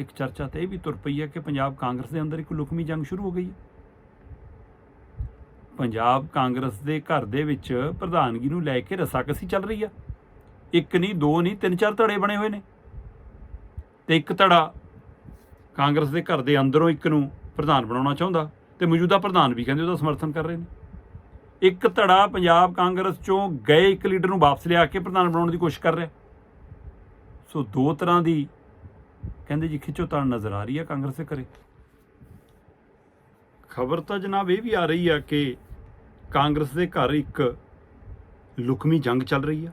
ਇੱਕ ਚਰਚਾ ਤੇ ਇਹ ਵੀ ਤੁਰ ਪਈ ਹੈ ਕਿ ਪੰਜਾਬ ਕਾਂਗਰਸ ਦੇ ਅੰਦਰ ਇੱਕ ਲੁਕਮੀ ਜੰਗ ਸ਼ੁਰੂ ਹੋ ਗਈ ਹੈ। ਪੰਜਾਬ ਕਾਂਗਰਸ ਦੇ ਘਰ ਦੇ ਵਿੱਚ ਪ੍ਰਧਾਨਗੀ ਨੂੰ ਲੈ ਕੇ ਰਸਾਕਸੀ ਚੱਲ ਰਹੀ ਆ ਇੱਕ ਨਹੀਂ, ਦੋ ਨਹੀਂ, ਤਿੰਨ ਚਾਰ ਧੜੇ ਬਣੇ ਹੋਏ ਨੇ। ਤੇ ਇੱਕ ਧੜਾ ਕਾਂਗਰਸ ਦੇ ਘਰ ਦੇ ਅੰਦਰੋਂ ਇੱਕ ਨੂੰ ਪ੍ਰਧਾਨ ਬਣਾਉਣਾ ਚਾਹੁੰਦਾ ਤੇ ਮੌਜੂਦਾ ਪ੍ਰਧਾਨ ਵੀ ਕਹਿੰਦੇ ਉਹਦਾ ਸਮਰਥਨ ਕਰ ਰਹੇ ਨੇ। ਇੱਕ ਧੜਾ ਪੰਜਾਬ ਕਾਂਗਰਸ ਚੋਂ ਗਏ ਇੱਕ ਲੀਡਰ ਨੂੰ ਵਾਪਸ ਲਿਆ ਕੇ ਪ੍ਰਧਾਨ ਬਣਾਉਣ ਦੀ ਕੋਸ਼ਿਸ਼ ਕਰ ਰਿਹਾ। ਸੋ ਦੋ ਤਰ੍ਹਾਂ ਦੀ ਕਹਿੰਦੇ ਜੀ ਖਿੱਚੋਤਾਣ ਨਜ਼ਰ ਆ ਰਹੀ ਹੈ ਕਾਂਗਰਸ ਦੇ ਘਰੇ। ਖਬਰ ਤਾਂ ਜਨਾਬ ਇਹ ਵੀ ਆ ਰਹੀ ਆ ਕਿ ਕਾਂਗਰਸ ਦੇ ਘਰ ਇੱਕ ਲੁਕਮੀ ਜੰਗ ਚੱਲ ਰਹੀ ਆ।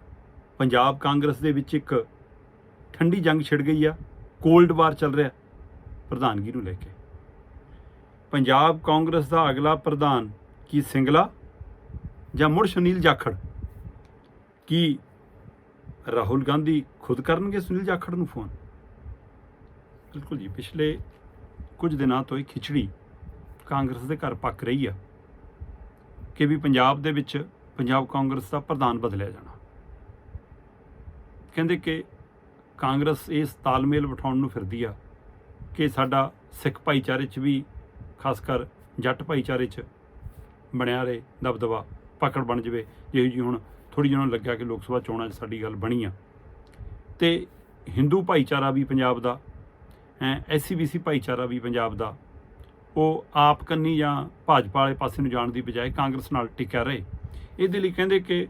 ਪੰਜਾਬ ਕਾਂਗਰਸ ਦੇ ਵਿੱਚ ਇੱਕ ਠੰਡੀ ਜੰਗ ਛਿੜ ਗਈ ਆ। ਕੋਲਡ ਵਾਰ ਚੱਲ ਰਿਹਾ ਪ੍ਰਧਾਨਗੀ ਨੂੰ ਲੈ ਕੇ। ਪੰਜਾਬ ਕਾਂਗਰਸ ਦਾ ਅਗਲਾ ਪ੍ਰਧਾਨ ਕੀ ਸਿੰਗਲਾ ਜਾਂ ਮੁੜ ਸੁਨੀਲ ਜਾਖੜ? ਕੀ ਰਾਹੁਲ ਗਾਂਧੀ ਖੁਦ ਕਰਨਗੇ ਸੁਨੀਲ ਜਾਖੜ ਨੂੰ ਫੋਨ? ਬਿਲਕੁਲ ਜੀ। ਪਿਛਲੇ ਕੁਝ ਦਿਨਾਂ ਤੋਂ ਹੀ ਖਿਚੜੀ ਕਾਂਗਰਸ ਦੇ ਘਰ ਪੱਕ ਰਹੀ ਆ ਕਿ ਵੀ ਪੰਜਾਬ ਦੇ ਵਿੱਚ ਪੰਜਾਬ ਕਾਂਗਰਸ ਦਾ ਪ੍ਰਧਾਨ ਬਦਲਿਆ ਜਾਣਾ। ਕਹਿੰਦੇ ਕਿ ਕਾਂਗਰਸ ਇਸ ਤਾਲਮੇਲ ਬਿਠਾਉਣ ਨੂੰ ਫਿਰਦੀ ਆ ਕਿ ਸਾਡਾ ਸਿੱਖ ਭਾਈਚਾਰੇ 'ਚ ਵੀ, ਖਾਸ ਕਰ ਜੱਟ ਭਾਈਚਾਰੇ 'ਚ ਬਣਿਆ ਰਹੇ, ਦਬਦਬਾ ਪਕੜ ਬਣ ਜਵੇ। ਜਿਹੋ ਜੀ ਹੁਣ ਥੋੜੀ ਜਿਹੀ ਉਹਨਾਂ ਨੂੰ ਲੱਗਿਆ ਕਿ ਲੋਕ ਸਭਾ ਚੋਣਾਂ 'ਚ ਸਾਡੀ ਗੱਲ ਬਣੀ ਆ। ਤੇ ਹਿੰਦੂ ਭਾਈਚਾਰਾ ਵੀ ਪੰਜਾਬ ਦਾ ਐਸਸੀਬੀਸੀ ਭਾਈਚਾਰਾ ਵੀ ਪੰਜਾਬ ਦਾ। ਉਹ ਆਪ ਕੰਨੀ ਜਾਂ ਭਾਜਪਾ ਵਾਲੇ ਪਾਸੇ ਨੂੰ ਜਾਣ ਦੀ ਬਜਾਏ ਕਾਂਗਰਸ ਨਾਲ ਟਿਕਿਆ ਰਹੇ। ਇਹਦੇ ਲਈ ਕਹਿੰਦੇ ਕਿ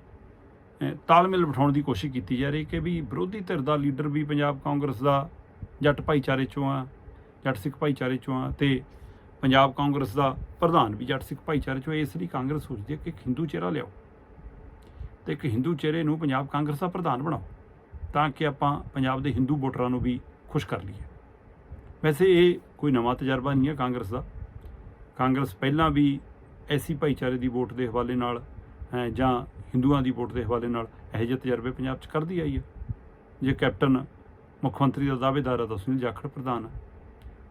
ਤਾਲਮੇਲ ਬਿਠਾਉਣ ਦੀ ਕੋਸ਼ਿਸ਼ ਕੀਤੀ ਜਾ ਰਹੀ ਕਿ ਵੀ ਵਿਰੋਧੀ ਧਿਰ ਦਾ ਲੀਡਰ ਵੀ ਪੰਜਾਬ ਕਾਂਗਰਸ ਦਾ ਜੱਟ ਭਾਈਚਾਰੇ ਚੋਂ ਆ, ਜੱਟ ਸਿੱਖ ਭਾਈਚਾਰੇ ਚੋਂ ਆ ਤੇ ਪੰਜਾਬ ਕਾਂਗਰਸ ਦਾ ਪ੍ਰਧਾਨ ਵੀ ਜੱਟ ਸਿੱਖ ਭਾਈਚਾਰੇ ਚੋਂ ਇਸ ਲਈ ਕਾਂਗਰਸ ਸੋਚਦੀ ਹੈ ਕਿ ਇੱਕ ਹਿੰਦੂ ਚਿਹਰਾ ਲਿਆਓ ਤੇ ਇੱਕ ਹਿੰਦੂ ਚਿਹਰੇ ਨੂੰ ਪੰਜਾਬ ਕਾਂਗਰਸ ਦਾ ਪ੍ਰਧਾਨ ਬਣਾਓ ਤਾਂ ਕਿ ਆਪਾਂ ਪੰਜਾਬ ਦੇ ਹਿੰਦੂ ਵੋਟਰਾਂ ਨੂੰ ਵੀ ਖੁਸ਼ ਕਰ ਲਈਏ। ਵੈਸੇ ਇਹ ਕੋਈ ਨਵਾਂ ਤਜਰਬਾ ਨਹੀਂ ਹੈ ਕਾਂਗਰਸ ਦਾ। ਕਾਂਗਰਸ ਪਹਿਲਾਂ ਵੀ ਐਸੀ ਭਾਈਚਾਰੇ ਦੀ ਵੋਟ ਦੇ ਹਵਾਲੇ ਨਾਲ ਅਹ, ਜਾਂ ਹਿੰਦੂਆਂ ਦੀ ਵੋਟ ਦੇ ਹਵਾਲੇ ਨਾਲ ਇਹੋ ਜਿਹੇ ਤਜਰਬੇ ਪੰਜਾਬ 'ਚ ਕਰਦੀ ਆਈ ਹੈ। ਜੇ ਕੈਪਟਨ ਮੁੱਖ ਮੰਤਰੀ ਦਾ ਦਾਅਵੇਦਾਰ ਹੈ ਤਾਂ ਸੁਨੀਲ ਜਾਖੜ ਪ੍ਰਧਾਨ ਹੈ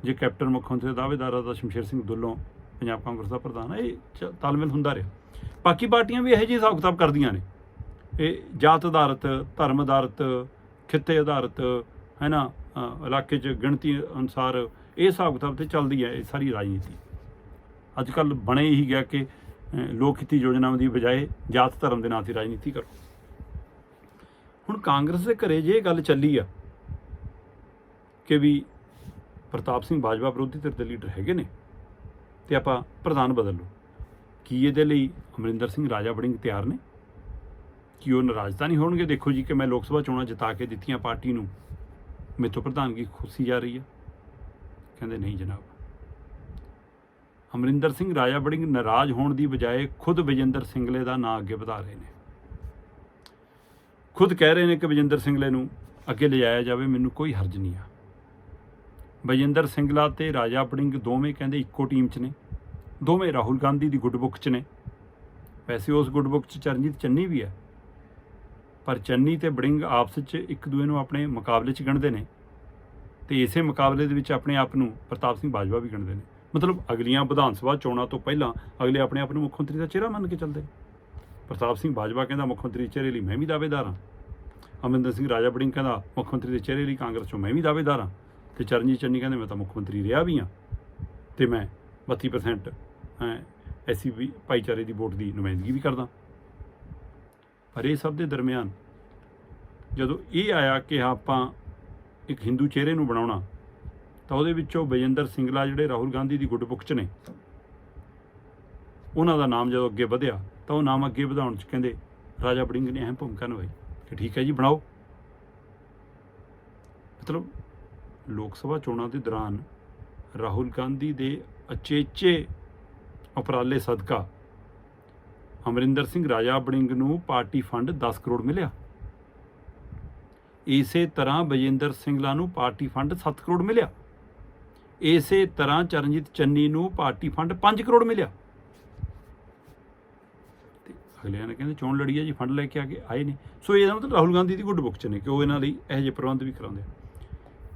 ਜੇ ਕੈਪਟਨ ਮੁੱਖ ਮੰਤਰੀ ਦਾ ਦਾਅਵੇਦਾਰ ਹੈ ਤਾਂ ਸ਼ਮਸ਼ੇਰ ਸਿੰਘ ਦੁੱਲੋਂ ਪੰਜਾਬ ਕਾਂਗਰਸ ਦਾ ਪ੍ਰਧਾਨ ਹੈ ਇਹ ਚ- ਤਾਲਮੇਲ ਹੁੰਦਾ ਰਿਹਾ। ਬਾਕੀ ਪਾਰਟੀਆਂ ਵੀ ਇਹੋ ਜਿਹੇ ਹਿਸਾਬ ਕਿਤਾਬ ਕਰਦੀਆਂ ਨੇ। ਇਹ ਜਾਤ ਆਧਾਰਿਤ ਧਰਮ ਆਧਾਰਿਤ ਖਿੱਤੇ ਆਧਾਰਿਤ ਹੈ ਨਾ? ਇਲਾਕੇ 'ਚ ਗਿਣਤੀ ਅਨੁਸਾਰ ਇਹ ਹਿਸਾਬ ਕਿਤਾਬ ਤੇ ਚੱਲਦੀ ਹੈ, ਇਹ ਸਾਰੀ ਰਾਜਨੀਤੀ। ਅੱਜ ਕੱਲ ਬਣੇ ਹੀ ਗਿਆ ਕਿ ਲੋਕ ਹਿੱਤੀ ਯੋਜਨਾਵਾਂ ਦੀ ਬਜਾਏ ਜਾਤ ਧਰਮ ਦੇ ਨਾਂ ਤੇ ਰਾਜਨੀਤੀ ਕਰੋ। ਹੁਣ ਕਾਂਗਰਸ ਦੇ ਘਰੇ ਜੇ ਇਹ ਗੱਲ ਚੱਲੀ ਆ ਕਿ ਵੀ ਪ੍ਰਤਾਪ ਸਿੰਘ ਬਾਜਵਾ ਵਿਰੋਧੀ ਧਿਰ ਦੇ ਲੀਡਰ ਹੈਗੇ ਨੇ, ਤੇ ਆਪਾਂ ਪ੍ਰਧਾਨ ਬਦਲ ਲਓ, ਕੀ ਇਹਦੇ ਲਈ ਅਮਰਿੰਦਰ ਸਿੰਘ ਰਾਜਾ ਵੜਿੰਗ ਤਿਆਰ ਨੇ? ਕੀ ਉਹ ਨਾਰਾਜ਼ਤਾ ਨਹੀਂ ਹੋਣਗੇ? ਦੇਖੋ ਜੀ ਕਿ ਮੈਂ ਲੋਕ ਸਭਾ ਚੋਣਾਂ ਜਿਤਾ ਕੇ ਦਿੱਤੀਆਂ ਪਾਰਟੀ ਨੂੰ ਮੇਥੋਂ ਪ੍ਰਧਾਨਗੀ ਖੁੱਸੀ ਜਾ ਰਹੀ ਹੈ ਕਹਿੰਦੇ ਨਹੀਂ ਜਨਾਬ। ਅਮਰਿੰਦਰ ਸਿੰਘ ਰਾਜਾ ਬੜਿੰਗ ਨਾਰਾਜ਼ ਹੋਣ ਦੀ ਬਜਾਏ ਖੁਦ ਵਿਜੇਂਦਰ ਸਿੰਗਲੇ ਦਾ ਨਾਂ ਅੱਗੇ ਵਧਾ ਰਹੇ ਨੇ। ਖੁਦ ਕਹਿ ਰਹੇ ਨੇ ਕਿ ਵਿਜੇਂਦਰ ਸਿੰਗਲੇ ਨੂੰ ਅੱਗੇ ਲਿਜਾਇਆ ਜਾਵੇ, ਮੈਨੂੰ ਕੋਈ ਹਰਜ ਨਹੀਂ ਆ। ਵਿਜੇਂਦਰ ਸਿੰਗਲਾ ਤੇ ਰਾਜਾ ਬੜਿੰਗ ਦੋਵੇਂ ਕਹਿੰਦੇ ਇੱਕੋ ਟੀਮ 'ਚ ਨੇ। ਦੋਵੇਂ ਰਾਹੁਲ ਗਾਂਧੀ ਦੀ ਗੁੱਡ ਬੁੱਕ 'ਚ ਨੇ। ਵੈਸੇ ਉਸ ਗੁੱਡ ਬੁੱਕ 'ਚ ਚਰਨਜੀਤ ਚੰਨੀ ਵੀ ਹੈ। ਪਰ ਚੰਨੀ ਤੇ ਬੜਿੰਗ ਆਪਸ 'ਚ ਇੱਕ ਦੂਏ ਨੂੰ ਆਪਣੇ ਮੁਕਾਬਲੇ 'ਚ ਗਣਦੇ ਨੇ ਤੇ ਇਸੇ ਮੁਕਾਬਲੇ ਦੇ ਵਿੱਚ ਆਪਣੇ ਆਪ ਨੂੰ ਪ੍ਰਤਾਪ ਸਿੰਘ ਬਾਜਵਾ ਵੀ ਗਣਦੇ ਨੇ। ਮਤਲਬ ਅਗਲੀਆਂ ਵਿਧਾਨ ਸਭਾ ਚੋਣਾਂ ਤੋਂ ਪਹਿਲਾਂ ਅਗਲੇ ਆਪਣੇ ਆਪ ਨੂੰ ਮੁੱਖ ਮੰਤਰੀ ਦਾ ਚਿਹਰਾ ਮੰਨ ਕੇ ਚੱਲਦੇ ਨੇ। ਪ੍ਰਤਾਪ ਸਿੰਘ ਬਾਜਵਾ ਕਹਿੰਦਾ ਮੁੱਖ ਮੰਤਰੀ ਚਿਹਰੇ ਲਈ ਮੈਂ ਵੀ ਦਾਅਵੇਦਾਰ ਹਾਂ। ਅਮਰਿੰਦਰ ਸਿੰਘ ਰਾਜਾ ਬੜਿੰਗ ਕਹਿੰਦਾ ਮੁੱਖ ਮੰਤਰੀ ਦੇ ਚਿਹਰੇ ਲਈ ਕਾਂਗਰਸ ਚੋਂ ਮੈਂ ਵੀ ਦਾਅਵੇਦਾਰ ਹਾਂ। ਤੇ ਚਰਨਜੀਤ ਚੰਨੀ ਕਹਿੰਦੇ ਮੈਂ ਤਾਂ ਮੁੱਖ ਮੰਤਰੀ ਰਿਹਾ ਵੀ ਹਾਂ। ਤੇ ਮੈਂ 32% ਐਸੀ ਵੀ ਭਾਈਚਾਰੇ ਦੀ ਵੋਟ ਦੀ ਨੁਮਾਇੰਦਗੀ ਵੀ ਕਰਦਾ। ਪਰ ਇਹ ਸਭ ਦੇ ਦਰਮਿਆਨ। ਜਦੋਂ ਇਹ ਆਇਆ ਕਿ ਆਪਾਂ ਇੱਕ ਹਿੰਦੂ ਚਿਹਰੇ ਨੂੰ ਬਣਾਉਣਾ, ਤਾਂ ਉਹਦੇ ਵਿੱਚੋਂ ਬਜਿੰਦਰ ਸਿੰਗਲਾ ਜਿਹੜੇ ਰਾਹੁਲ ਗਾਂਧੀ ਦੀ ਗੁੱਡਬੁੱਕ 'ਚ ਨੇ, ਉਹਨਾਂ ਦਾ ਨਾਮ ਜਦੋਂ ਅੱਗੇ ਵਧਿਆ, ਤਾਂ ਉਹ ਨਾਮ ਅੱਗੇ ਵਧਾਉਣ 'ਚ ਕਹਿੰਦੇ, ਰਾਜਾ ਬੜਿੰਗ ਨੇ ਅਹਿਮ ਭੂਮਿਕਾ ਨਿਭਾਈ। ਕਿ ਠੀਕ ਹੈ ਜੀ, ਬਣਾਓ। ਮਤਲਬ ਲੋਕ ਸਭਾ ਚੋਣਾਂ ਦੇ ਦੌਰਾਨ ਰਾਹੁਲ ਗਾਂਧੀ ਦੇ ਅਚੇਚੇ ਉਪਰਾਲੇ ਸਦਕਾ ਅਮਰਿੰਦਰ ਸਿੰਘ ਰਾਜਾ ਬੜਿੰਗ ਨੂੰ ਪਾਰਟੀ ਫੰਡ 10 ਕਰੋੜ ਮਿਲਿਆ। ਇਸੇ ਤਰ੍ਹਾਂ ਬਜਿੰਦਰ ਸਿੰਗਲਾ ਨੂੰ ਪਾਰਟੀ ਫੰਡ 7 ਕਰੋੜ ਮਿਲਿਆ। ਇਸੇ ਤਰ੍ਹਾਂ ਚਰਨਜੀਤ ਚੰਨੀ ਨੂੰ ਪਾਰਟੀ ਫੰਡ 5 ਕਰੋੜ ਮਿਲਿਆ। ਤੇ ਅਗਲਿਆਂ ਨੇ ਕਹਿੰਦੇ ਚੋਣ ਲੜੀ ਹੈ ਜੀ, ਫੰਡ ਲੈ ਕੇ ਆ ਕੇ ਆਏ ਨੇ। ਸੋ ਇਹਦਾ ਮਤਲਬ ਰਾਹੁਲ ਗਾਂਧੀ ਦੀ ਗੁੱਡ ਬੁੱਕ ਚ ਨੇ ਕਿ ਉਹ ਇਹਨਾਂ ਲਈ ਇਹੋ ਜਿਹੇ ਪ੍ਰਬੰਧ ਵੀ ਕਰਾਉਂਦੇ ਆ।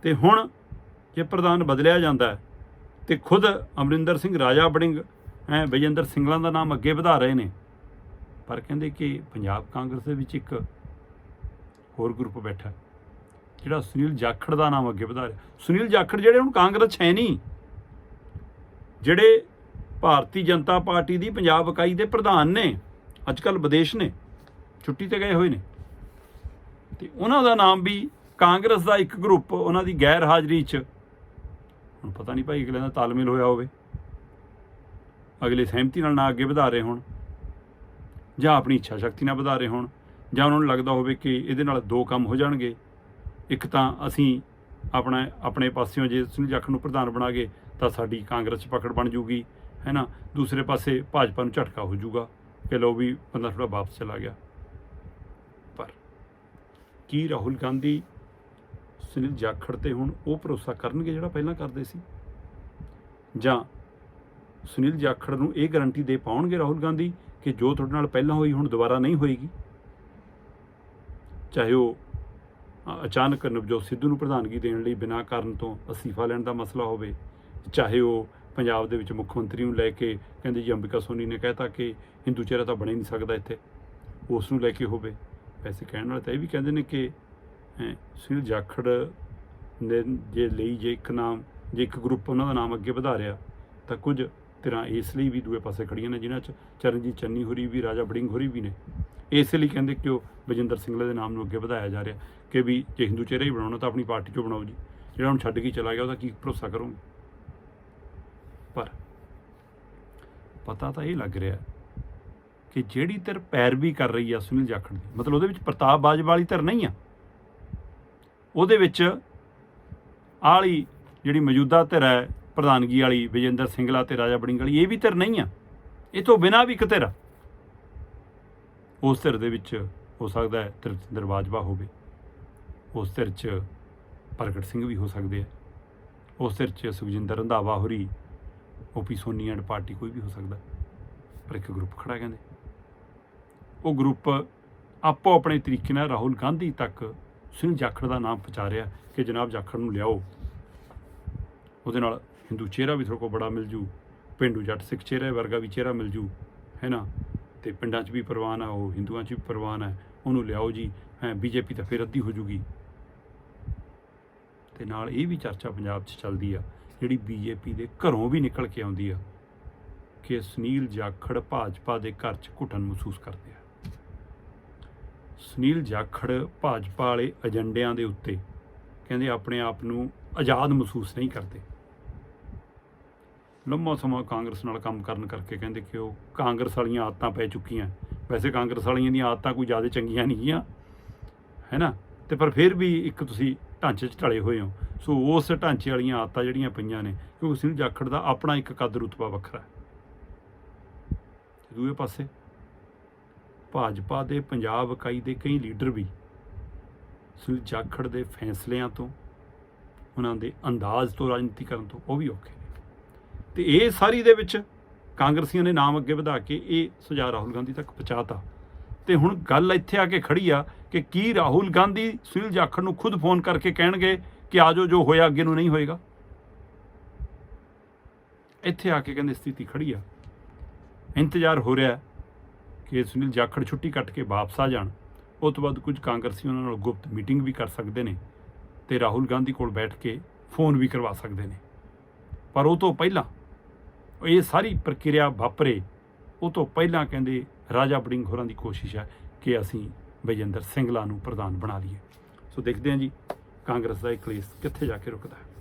ਤੇ ਹੁਣ ਜੇ ਪ੍ਰਧਾਨ ਬਦਲਿਆ ਜਾਂਦਾ ਹੈ, ਤੇ ਖੁਦ ਅਮਰਿੰਦਰ ਸਿੰਘ ਰਾਜਾ ਬੜਿੰਗ, ਹੈ ਵਿਜੇਂਦਰ ਸਿੰਗਲਾ ਦਾ ਨਾਮ ਅੱਗੇ ਵਧਾ ਰਹੇ ਨੇ। ਪਰ ਕਹਿੰਦੇ ਕਿ ਪੰਜਾਬ ਕਾਂਗਰਸ ਦੇ ਵਿੱਚ ਇੱਕ ਹੋਰ ਗਰੁੱਪ ਬੈਠਾ, ਜਿਹੜਾ ਸੁਨੀਲ ਜਾਖੜ ਦਾ ਨਾਮ ਅੱਗੇ ਵਧਾ ਰਿਹਾ। ਸੁਨੀਲ ਜਾਖੜ ਜਿਹੜੇ ਹੁਣ ਕਾਂਗਰਸ 'ਚ ਹੈ ਨਹੀਂ, ਜਿਹੜੇ ਭਾਰਤੀ ਜਨਤਾ ਪਾਰਟੀ ਦੀ ਪੰਜਾਬ ਇਕਾਈ ਦੇ ਪ੍ਰਧਾਨ ਨੇ ਅੱਜ ਕੱਲ ਵਿਦੇਸ਼ ਨੇ, ਛੁੱਟੀ ਤੇ ਗਏ ਹੋਏ ਨੇ। ਤੇ ਉਹਨਾਂ ਦਾ ਨਾਮ ਵੀ ਕਾਂਗਰਸ ਦਾ ਇੱਕ ਗਰੁੱਪ ਉਹਨਾਂ ਦੀ ਗੈਰ ਹਾਜ਼ਰੀ 'ਚ। ਹੁਣ ਪਤਾ ਨਹੀਂ ਭਾਈ ਅਗਲੇ ਦਾ ਤਾਲਮੇਲ ਹੋਇਆ ਹੋਵੇ। ਅਗਲੇ ਸਹਿਮਤੀ ਨਾਲ ਨਾ ਅੱਗੇ ਵਧਾ ਰਹੇ ਹੋਣ। ਜਾਂ ਆਪਣੀ ਇੱਛਾ ਸ਼ਕਤੀ ਨਾਲ ਵਧਾ ਰਹੇ ਹੋਣ, ਜਾਂ ਉਹਨਾਂ ਨੂੰ ਲੱਗਦਾ ਹੋਵੇ ਕਿ ਇਹਦੇ ਨਾਲ ਦੋ ਕੰਮ ਹੋ ਜਾਣਗੇ। ਇੱਕ ਤਾਂ ਅਸੀਂ ਆਪਣਾ, ਆਪਣੇ ਪਾਸਿਓਂ ਜੇ ਸੁਨੀਲ ਜਾਖੜ ਨੂੰ ਪ੍ਰਧਾਨ ਬਣਾ ਗਏ ਤਾਂ ਸਾਡੀ ਕਾਂਗਰਸ 'ਚ ਪਕੜ ਬਣ ਜੂਗੀ ਹੈ ਨਾ ਦੂਸਰੇ ਪਾਸੇ ਭਾਜਪਾ ਨੂੰ ਝਟਕਾ ਹੋ ਜਾਊਗਾ ਕਿ ਲੋ ਵੀ ਬੰਦਾ ਥੋੜਾ ਵਾਪਸ ਚਲਾ ਗਿਆ। ਪਰ ਕੀ ਰਾਹੁਲ ਗਾਂਧੀ ਸੁਨੀਲ ਜਾਖੜ ਤੇ ਹੁਣ ਉਹ ਭਰੋਸਾ ਕਰਨਗੇ ਜਿਹੜਾ ਪਹਿਲਾਂ ਕਰਦੇ ਸੀ? ਜਾਂ ਸੁਨੀਲ ਜਾਖੜ ਨੂੰ ਇਹ ਗਾਰੰਟੀ ਦੇ ਪਾਉਣਗੇ ਰਾਹੁਲ ਗਾਂਧੀ ਕਿ ਜੋ ਤੁਹਾਡੇ ਨਾਲ ਪਹਿਲਾਂ ਹੋਈ ਹੁਣ ਦੁਬਾਰਾ ਨਹੀਂ ਹੋਏਗੀ। ਚਾਹੇ ਉਹ ਅਚਾਨਕ ਨਵਜੋਤ ਸਿੱਧੂ ਨੂੰ ਪ੍ਰਧਾਨਗੀ ਦੇਣ ਲਈ ਬਿਨਾਂ ਕਾਰਨ ਤੋਂ ਅਸਤੀਫਾ ਲੈਣ ਦਾ ਮਸਲਾ ਹੋਵੇ, ਚਾਹੇ ਉਹ ਪੰਜਾਬ ਦੇ ਵਿੱਚ ਮੁੱਖ ਮੰਤਰੀ ਨੂੰ ਲੈ ਕੇ ਕਹਿੰਦੇ ਜੀ ਅੰਬਿਕਾ ਸੋਨੀ ਨੇ ਕਹਿਤਾ ਕਿ ਹਿੰਦੂ ਚਿਹਰਾ ਤਾਂ ਬਣ ਹੀ ਨਹੀਂ ਸਕਦਾ ਇੱਥੇ, ਉਸ ਨੂੰ ਲੈ ਕੇ ਹੋਵੇ। ਵੈਸੇ ਕਹਿਣ ਵਾਲੇ ਤਾਂ ਇਹ ਵੀ ਕਹਿੰਦੇ ਨੇ ਕਿ ਸੁਨੀਲ ਜਾਖੜ ਨੇ ਜੇ ਲਈ ਜੇ ਇੱਕ ਨਾਮ, ਜੇ ਇੱਕ ਗਰੁੱਪ ਉਹਨਾਂ ਦਾ ਨਾਮ ਅੱਗੇ ਵਧਾ ਰਿਹਾ, ਤਾਂ ਕੁਝ ਧਿਰਾਂ ਇਸ ਲਈ ਵੀ ਦੂਏ ਪਾਸੇ ਖੜੀਆਂ ਨੇ, ਜਿਨ੍ਹਾਂ 'ਚ ਚਰਨਜੀਤ ਚੰਨੀ ਹੋਰੀ ਵੀ, ਰਾਜਾ ਬੜਿੰਗ ਹੋਰੀ ਵੀ ਨੇ। ਇਸ ਲਈ ਕਹਿੰਦੇ ਕਿ ਉਹ ਬਜਿੰਦਰ ਸਿੰਘਲਾ ਦੇ ਨਾਮ ਨੂੰ ਅੱਗੇ ਵਧਾਇਆ ਜਾ ਰਿਹਾ ਕਿ ਵੀ ਜੇ ਹਿੰਦੂ ਚਿਹਰਾ ਹੀ ਬਣਾਉਣਾ, ਤਾਂ ਆਪਣੀ ਪਾਰਟੀ 'ਚੋਂ ਬਣਾਓ ਜੀ। ਜਿਹੜਾ ਹੁਣ ਛੱਡ ਕੇ ਚਲਾ ਗਿਆ, ਉਹਦਾ ਕੀ ਭਰੋਸਾ ਕਰੋਗੇ? ਪਰ ਪਤਾ ਤਾਂ ਇਹ ਲੱਗ ਰਿਹਾ ਕਿ ਜਿਹੜੀ ਧਿਰ ਪੈਰਵੀ ਕਰ ਰਹੀ ਆ ਸੁਨੀਲ ਜਾਖੜ ਦੀ, ਮਤਲਬ ਉਹਦੇ ਵਿੱਚ ਪ੍ਰਤਾਪ ਬਾਜਵਾ ਵਾਲੀ ਧਿਰ ਨਹੀਂ ਆ। ਉਹਦੇ ਵਿੱਚ ਆਲੀ ਜਿਹੜੀ ਮੌਜੂਦਾ ਧਿਰ ਹੈ ਪ੍ਰਧਾਨਗੀ ਵਾਲੀ, ਵਿਜੇਂਦਰ ਸਿੰਗਲਾ ਤੇ ਰਾਜਾ ਬੜਿੰਗ ਵਾਲੀ, ਇਹ ਵੀ ਧਿਰ ਨਹੀਂ ਆ। ਇਹ ਤੋਂ ਬਿਨਾਂ ਵੀ ਇੱਕ ਧਿਰ ਆ। ਉਸ ਧਿਰ ਦੇ ਵਿੱਚ ਹੋ ਸਕਦਾ ਹੈ ਤ੍ਰਿਪਤਿੰਦਰ ਬਾਜਵਾ ਹੋਵੇ। ਉਸ ਧਿਰ 'ਚ ਪ੍ਰਗਟ ਸਿੰਘ ਵੀ ਹੋ ਸਕਦੇ ਆ। ਉਸ ਧਿਰ 'ਚ ਸੁਖਜਿੰਦਰ ਰੰਧਾਵਾ ਹੋਰੀ ਓਪੀ ਸੋਨੀ ਐਂਡ ਪਾਰਟੀ ਕੋਈ ਵੀ ਹੋ ਸਕਦਾ। ਪਰ ਇੱਕ ਗਰੁੱਪ ਖੜਾ ਕਹਿੰਦੇ। ਉਹ ਗਰੁੱਪ ਆਪੋ ਆਪਣੇ ਤਰੀਕੇ ਨਾਲ ਰਾਹੁਲ ਗਾਂਧੀ ਤੱਕ ਸਿੰਘ ਜਾਖੜ ਦਾ ਨਾਮ ਪਹੁੰਚਾ ਰਿਹਾ ਕਿ ਜਨਾਬ ਜਾਖੜ ਨੂੰ ਲਿਆਓ। ਉਹਦੇ ਨਾਲ ਹਿੰਦੂ ਚਿਹਰਾ ਵੀ ਤੁਹਾਡੇ ਕੋਲ ਬੜਾ ਮਿਲ ਜੂ, ਪਿੰਡੂ ਜੱਟ ਸਿੱਖ ਚਿਹਰੇ ਵਰਗਾ ਵੀ ਚਿਹਰਾ ਮਿਲ ਜੂ, ਹੈ ਨਾ? ਤੇ ਪਿੰਡਾਂ 'ਚ ਵੀ ਪ੍ਰਵਾਨ ਆ ਉਹ ਹਿੰਦੂਆਂ 'ਚ ਵੀ ਪ੍ਰਵਾਨ ਹੈ ਉਹਨੂੰ ਲਿਆਓ ਜੀ ਹੈ ਬੀਜੇਪੀ ਤਾਂ ਫਿਰ ਅੱਧੀ ਹੋ ਜੂਗੀ। ਤੇ ਨਾਲ ਇਹ ਵੀ ਚਰਚਾ ਪੰਜਾਬ 'ਚ ਚੱਲਦੀ ਆ, ਜਿਹੜੀ ਬੀਜੇਪੀ ਦੇ ਘਰੋਂ ਵੀ ਨਿਕਲ ਕੇ ਆਉਂਦੀ ਆ, ਕਿ ਸੁਨੀਲ ਜਾਖੜ ਭਾਜਪਾ ਦੇ ਘਰ 'ਚ ਘੁਟਨ ਮਹਿਸੂਸ ਕਰਦੇ ਆ। ਸੁਨੀਲ ਜਾਖੜ ਭਾਜਪਾ ਵਾਲੇ ਏਜੰਡਿਆਂ ਦੇ ਉੱਤੇ ਕਹਿੰਦੇ ਆਪਣੇ ਆਪ ਨੂੰ ਆਜ਼ਾਦ ਮਹਿਸੂਸ ਨਹੀਂ ਕਰਦੇ। ਲੰਮਾ ਸਮਾਂ ਕਾਂਗਰਸ ਨਾਲ ਕੰਮ ਕਰਨ ਕਰਕੇ ਕਹਿੰਦੇ ਕਿ ਉਹ ਕਾਂਗਰਸ ਵਾਲੀਆਂ ਆਦਤਾਂ ਪੈ ਚੁੱਕੀਆਂ। ਵੈਸੇ ਕਾਂਗਰਸ ਵਾਲੀਆਂ ਦੀਆਂ ਆਦਤਾਂ ਕੋਈ ਜ਼ਿਆਦਾ ਚੰਗੀਆਂ ਨਹੀਂ ਗੀਆਂ, ਹੈ ਨਾ? ਤੇ ਪਰ ਫਿਰ ਵੀ ਇੱਕ ਤੁਸੀਂ ਢਾਂਚੇ 'ਚ ਢਲੇ ਹੋਏ ਹੋ। ਸੋ ਉਸ ਢਾਂਚੇ ਵਾਲੀਆਂ ਆਦਤਾਂ ਜਿਹੜੀਆਂ ਪਈਆਂ ਨੇ, ਕਿਉਂਕਿ ਸੁਨੀਲ ਜਾਖੜ ਦਾ ਆਪਣਾ ਇੱਕ ਕੱਦ ਰੁਤਬਾ ਵੱਖਰਾ ਹੈ। ਦੂਏ ਪਾਸੇ ਭਾਜਪਾ ਦੇ, ਪੰਜਾਬ ਇਕਾਈ ਦੇ ਕਈ ਲੀਡਰ ਵੀ ਸੁਨੀਲ ਜਾਖੜ ਦੇ ਫੈਸਲਿਆਂ ਤੋਂ, ਉਹਨਾਂ ਦੇ ਅੰਦਾਜ਼ ਤੋਂ, ਰਾਜਨੀਤੀ ਕਰਨ ਤੋਂ ਉਹ ਵੀ ਔਖੇ ਤੇ ਇਹ ਸਾਰੀ ਦੇ ਵਿੱਚ ਕਾਂਗਰਸੀਆਂ ਨੇ ਨਾਮ ਅੱਗੇ ਵਧਾ ਕੇ ਇਹ ਸੁਝਾਅ ਰਾਹੁਲ ਗਾਂਧੀ ਤੱਕ ਪਹੁੰਚਾਤਾ। ਤੇ ਹੁਣ ਗੱਲ ਇੱਥੇ ਆ ਕੇ ਖੜੀ ਆ ਕਿ ਕੀ ਰਾਹੁਲ ਗਾਂਧੀ ਸੁਨੀਲ ਜਾਖੜ ਨੂੰ ਖੁਦ ਫੋਨ ਕਰਕੇ ਕਹਿਣਗੇ ਕਿ ਆਜੋ ਜੋ ਹੋਇਆ ਅੱਗੇ ਨੂੰ ਨਹੀਂ ਹੋਏਗਾ? ਇੱਥੇ ਆ ਕੇ ਕਹਿੰਦੇ ਸਥਿਤੀ ਖੜੀ ਆ। ਇੰਤਜ਼ਾਰ ਹੋ ਰਿਹਾ ਕਿ ਸੁਨੀਲ ਜਾਖੜ ਛੁੱਟੀ ਕੱਟ ਕੇ ਵਾਪਸ ਆ ਜਾਣ। ਉਸ ਤੋਂ ਬਾਅਦ ਕੁਝ ਕਾਂਗਰਸੀ ਉਹਨਾਂ ਨਾਲ ਗੁਪਤ ਮੀਟਿੰਗ ਵੀ ਕਰ ਸਕਦੇ ਨੇ ਤੇ ਰਾਹੁਲ ਗਾਂਧੀ ਕੋਲ ਬੈਠ ਕੇ ਫੋਨ ਵੀ ਕਰਵਾ ਸਕਦੇ ਨੇ। ਪਰ ਉਹ ਤੋਂ ਪਹਿਲਾਂ ਇਹ ਸਾਰੀ ਪ੍ਰਕਿਰਿਆ ਵਾਪਰੇ, ਉਹ ਤੋਂ ਪਹਿਲਾਂ ਕਹਿੰਦੇ ਰਾਜਾ ਬੜਿੰਗ ਹੋਰਾਂ ਦੀ ਕੋਸ਼ਿਸ਼ ਹੈ ਕਿ ਅਸੀਂ ਬਜਿੰਦਰ ਸਿੰਘਲਾ ਨੂੰ ਪ੍ਰਧਾਨ ਬਣਾ ਲਈਏ। ਸੋ ਦੇਖਦੇ ਹਾਂ ਜੀ, ਕਾਂਗਰਸ ਦਾ ਇਹ ਕਲੇਸ਼ ਕਿੱਥੇ ਜਾ ਕੇ ਰੁਕਦਾ ਹੈ?